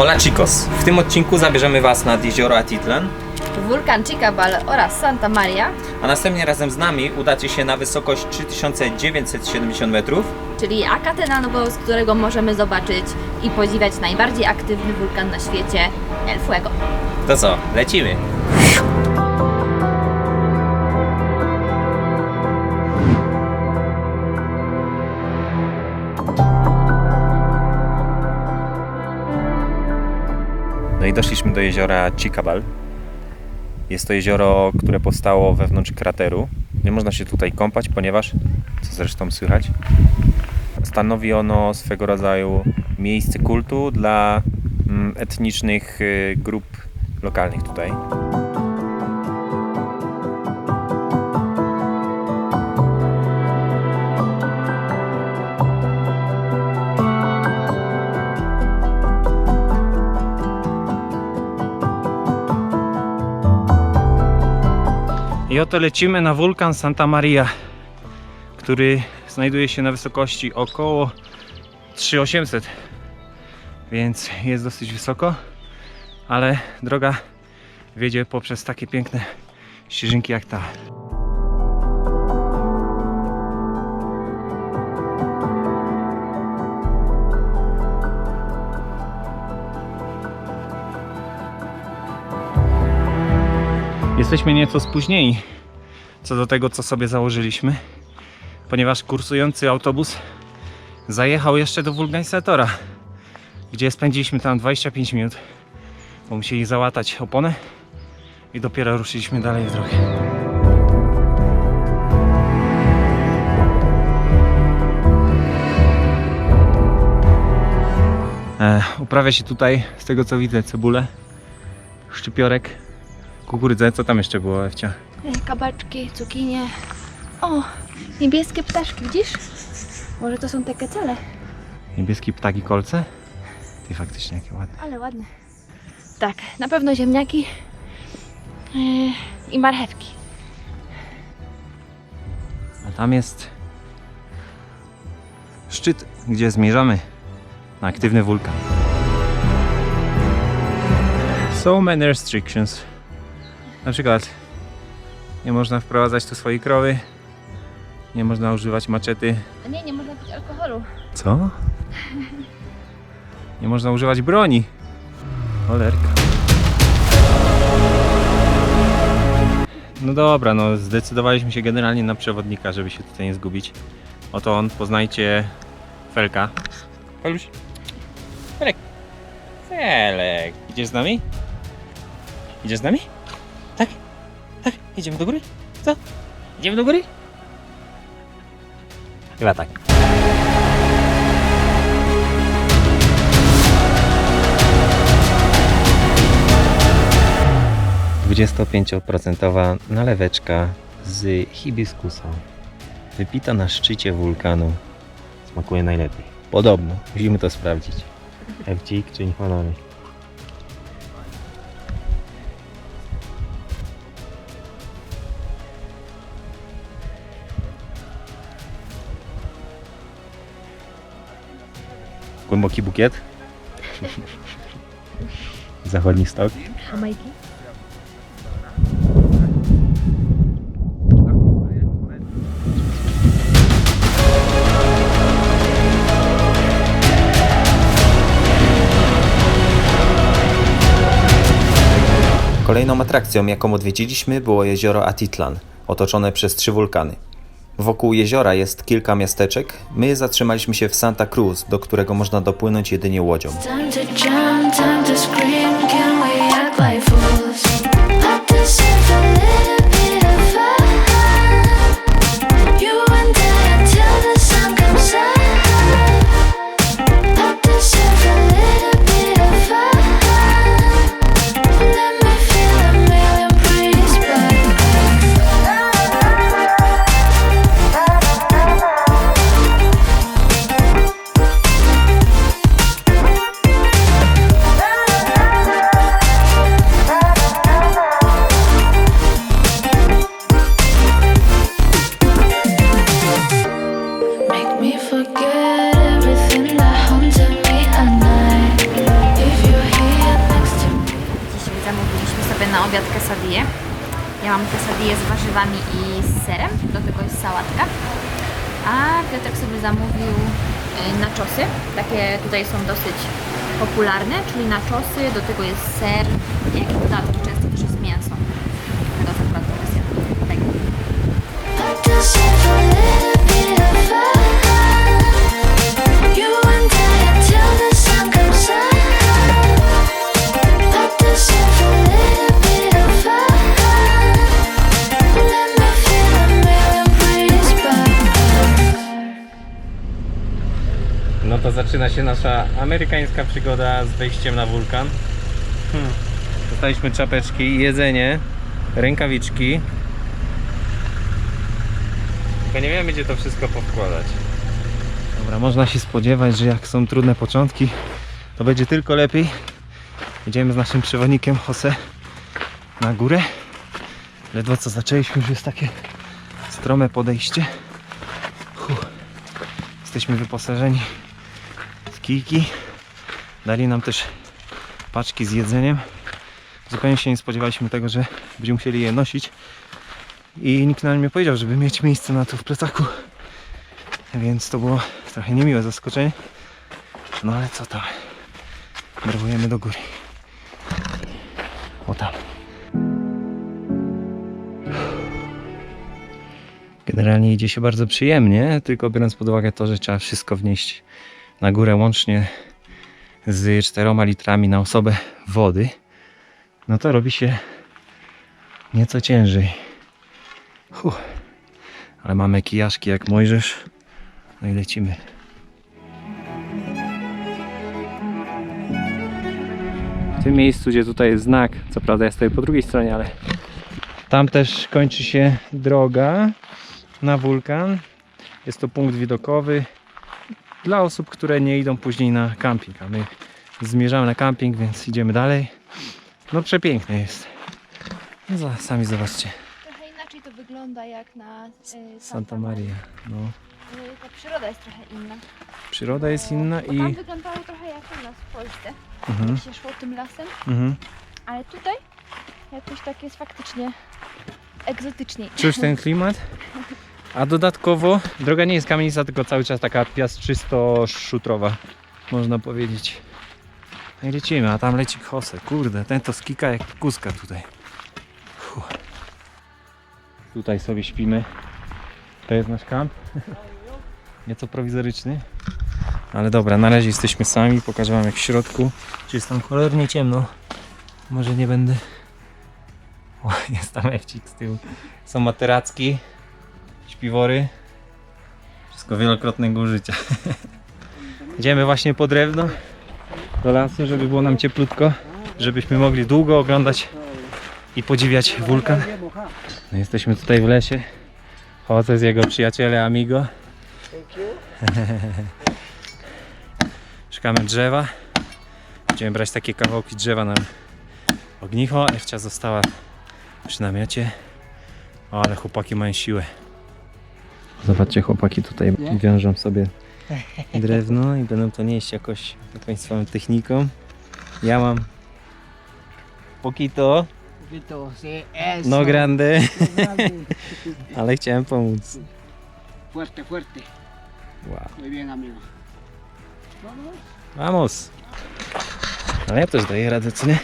Hola chicos! W tym odcinku zabierzemy Was nad jezioro Atitlan, Wulkan Chicabal oraz Santa Maria, a następnie razem z nami udacie się na wysokość 3970 metrów. czyli Acatenango, z którego możemy zobaczyć i podziwiać najbardziej aktywny wulkan na świecie, El Fuego. To co, lecimy! I doszliśmy do jeziora Chicabal. Jest to jezioro, które powstało wewnątrz krateru. Nie można się tutaj kąpać, ponieważ, co zresztą słychać, stanowi ono swego rodzaju miejsce kultu dla mm, etnicznych y, grup lokalnych tutaj. I oto lecimy na wulkan Santa Maria, który znajduje się na wysokości około 3800. Więc jest dosyć wysoko, ale droga wiedzie poprzez takie piękne ścieżynki jak ta. Jesteśmy nieco spóźnieni co do tego, co sobie założyliśmy, ponieważ kursujący autobus zajechał jeszcze do wulkanizatora, gdzie spędziliśmy tam 25 minut, bo musieli załatać oponę i dopiero ruszyliśmy dalej w drogę. E, uprawia się tutaj, z tego co widzę, cebulę, szczypiorek, kukurydzę. Co tam jeszcze było, Ewcia? Kabaczki, cukinie. O, niebieskie ptaszki, widzisz? Może to są te kecele, Niebieski ptak i kolce? Ty faktycznie jakie ładne. ale ładne. Tak, na pewno ziemniaki yy, i marchewki. A tam jest szczyt, gdzie zmierzamy na aktywny wulkan. So many restrictions. Na przykład nie można wprowadzać tu swojej krowy, nie można używać maczety. A nie, nie można pić alkoholu. Co? Nie można używać broni. Cholerka. No dobra, no zdecydowaliśmy się generalnie na przewodnika, żeby się tutaj nie zgubić. Oto on, poznajcie Felka. Feluś. Felek. Felek. Idziesz z nami? Idziesz z nami? Tak? Idziemy do góry? Co? Idziemy do góry? Chyba tak. 25% naleweczka z hibiskusa. Wypita na szczycie wulkanu. Smakuje najlepiej. Podobno. Musimy to sprawdzić. Ewcik czy honorowy? Głęboki bukiet. Zachodni stok. Jamajki. Kolejną atrakcją, jaką odwiedziliśmy, było jezioro Atitlan, otoczone przez trzy wulkany. Wokół jeziora jest kilka miasteczek. My zatrzymaliśmy się w Santa Cruz, do którego można dopłynąć jedynie łodzią. Obiad quesadille. Ja mam quesadille z warzywami i z serem, do tego jest sałatka. A Piotrek sobie zamówił y, nachosy. Takie tutaj są dosyć popularne, czyli nachosy, do tego jest ser, jak i dodatki zaczyna się nasza amerykańska przygoda z wejściem na wulkan. Hmm. Dostaliśmy czapeczki, jedzenie, rękawiczki. Tylko nie wiemy gdzie to wszystko powkładać. Dobra, można się spodziewać, że jak są trudne początki, to będzie tylko lepiej. Idziemy z naszym przewodnikiem Jose na górę. Ledwo co zaczęliśmy, już jest takie strome podejście. Jesteśmy wyposażeni kijki. Dali nam też paczki z jedzeniem. Zupełnie się nie spodziewaliśmy tego, że będziemy musieli je nosić. I nikt nam nie powiedział, żeby mieć miejsce na to w plecaku. Więc to było trochę niemiłe zaskoczenie. No ale co tam. Brawujemy do góry. O tam. Generalnie idzie się bardzo przyjemnie, tylko biorąc pod uwagę to, że trzeba wszystko wnieść na górę łącznie z 4 litrami na osobę wody, no to robi się nieco ciężej. Huh. Ale mamy kijaszki jak Mojżesz, no i lecimy. W tym miejscu, gdzie tutaj jest znak, co prawda ja stoję po drugiej stronie, ale tam też kończy się droga na wulkan. Jest to punkt widokowy dla osób, które nie idą później na camping, a my zmierzamy na camping, więc idziemy dalej. No przepiękne jest. No, sami zobaczcie. Trochę inaczej to wygląda jak na y, Santa Maria. No. Y, ta przyroda jest trochę inna. Przyroda jest inna Bo tam i... wyglądało trochę jak u nas w Polsce, Mhm, jak się szło tym lasem, mhm. ale tutaj jakoś tak jest faktycznie egzotyczniej. Czuć ten klimat? A dodatkowo droga nie jest kamienica, tylko cały czas taka piaszczysto-szutrowa, można powiedzieć. No i lecimy, a tam leci Jose. Kurde, ten to skika jak kuska tutaj. Fuh. Tutaj sobie śpimy. To jest nasz kamp. Nieco prowizoryczny. Ale dobra, na razie jesteśmy sami. Pokażę wam jak w środku. Czy jest tam cholernie ciemno. Może nie będę... O, jest tam ewcik z tyłu. Są materacki, śpiwory. Wszystko wielokrotnego użycia. Idziemy właśnie po drewno do lasu, żeby było nam cieplutko, żebyśmy mogli długo oglądać i podziwiać wulkan. No, jesteśmy tutaj w lesie. Chodzę z jego przyjacielem Amigo. Szukamy drzewa. Będziemy brać takie kawałki drzewa na ognicho. Ewcia została przy namiocie. O, ale chłopaki mają siłę. Zobaczcie, chłopaki tutaj wiążą sobie drewno i będą to nieść jakoś jakąś swoją techniką. Ja mam poquito, poquito, sí, eso. no grande, grande. ale chciałem pomóc. Fuerte, fuerte. Wow. Muy bien, amigo. Vamos. Vamos! Ale ja też daję radę, co nie?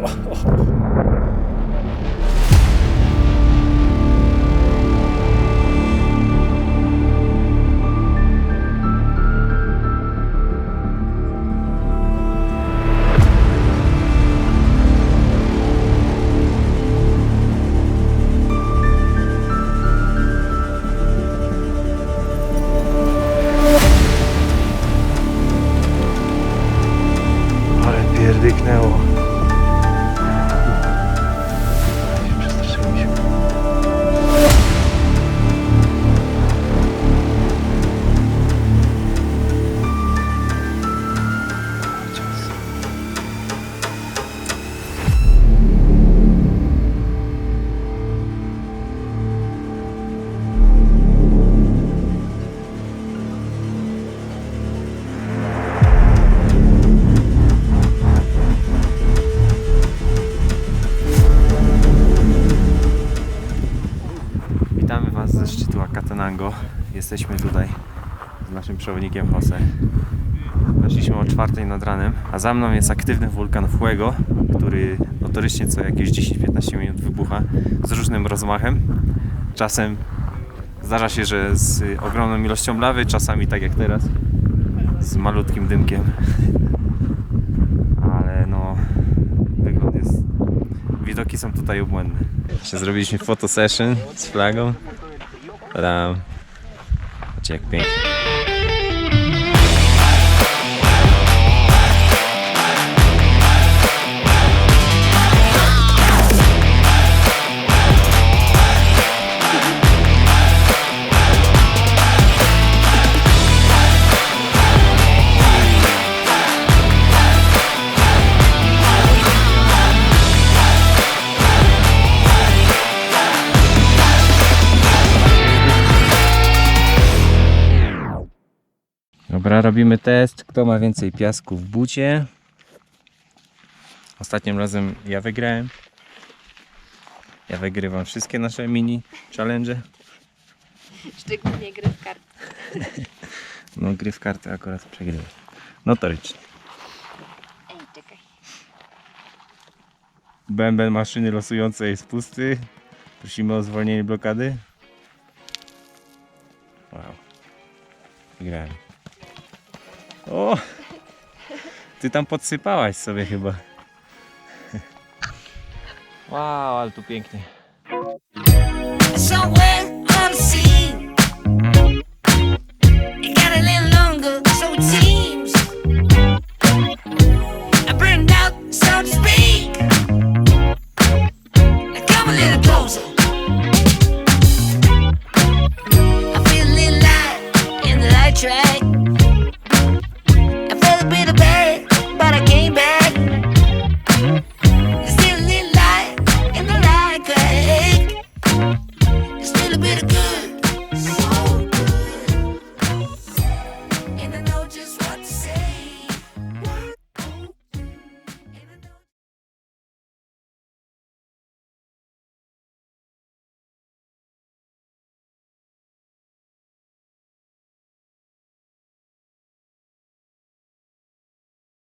ハハハハ。Jesteśmy tutaj z naszym przewodnikiem Jose. Weszliśmy o czwartej nad ranem, a za mną jest aktywny wulkan Fuego, który notorycznie co jakieś 10-15 minut wybucha z różnym rozmachem. Czasem zdarza się, że z ogromną ilością lawy, czasami tak jak teraz, z malutkim dymkiem. Ale no, wygląd jest... Widoki są tutaj obłędne. Zrobiliśmy fotosession z flagą. Tadam. Patrzcie jak Dobra, robimy test. Kto ma więcej piasku w bucie? Ostatnim razem ja wygrałem. Ja wygrywam wszystkie nasze mini challenge. Szczególnie gry w karty. No gry w karty akurat przegrywam. Notorycznie. Ej, czekaj. Bęben maszyny losującej jest pusty. Prosimy o zwolnienie blokady. Wow. Wygrałem. O! Ty tam podsypałaś sobie chyba. Wow, ale tu pięknie.